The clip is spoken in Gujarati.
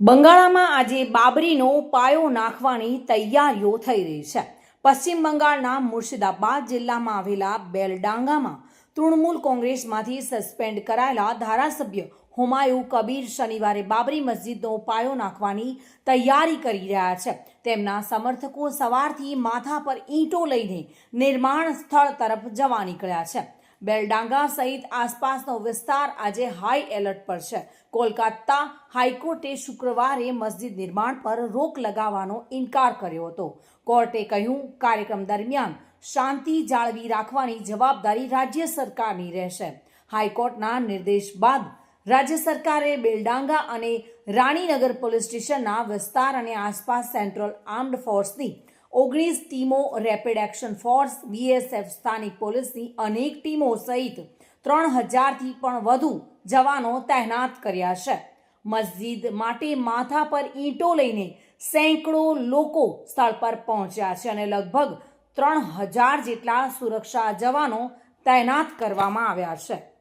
બંગાળામાં આજે બાબરીનો પાયો નાખવાની તૈયારીઓ થઈ રહી છે. પશ્ચિમ બંગાળના મુર્શિદાબાદ જિલ્લામાં આવેલા બેલડાંગામાં તૃણમૂલ કોંગ્રેસમાંથી સસ્પેન્ડ કરાયેલા ધારાસભ્ય હુમાયુ કબીર શનિવારે બાબરી મસ્જિદનો પાયો નાખવાની તૈયારી કરી રહ્યા છે. તેમના સમર્થકો સવારથી માથા પર ઈંટો લઈને નિર્માણ સ્થળ તરફ જવા નીકળ્યા છે. બેલડાંગા સહિત આસપાસનો વિસ્તાર આજે હાઈ એલર્ટ પર છે. કોલકાતા હાઈકોર્ટે શુક્રવારે મસ્જિદ નિર્માણ પર રોક લગાવવાનો ઇનકાર કર્યો હતો. કોર્ટે કહ્યું, કાર્યક્રમ દરમિયાન શાંતિ જાળવી રાખવાની જવાબદારી રાજ્ય સરકારની રહેશે. હાઈકોર્ટના નિર્દેશ બાદ રાજ્ય સરકારે બેલડાંગા અને રાણીનગર પોલીસ સ્ટેશનના વિસ્તાર અને આસપાસ સેન્ટ્રલ આર્મ્ડ ફોર્સની ઓગણીસ ટીમો રેપિડ એક્શન ફોર્સ બીએસએફ સ્થાનિક પોલીસની અનેક ટીમો સહિત ત્રણ હજારથી પણ વધુ જવાનો તહેનાત કર્યા છે. મસ્જિદ માટે માથા પર ઈંટો લઈને સેંકડો લોકો સ્થળ પર પહોંચ્યા છે અને લગભગ ત્રણ હજાર જેટલા સુરક્ષા જવાનો તૈનાત કરવામાં આવ્યા છે.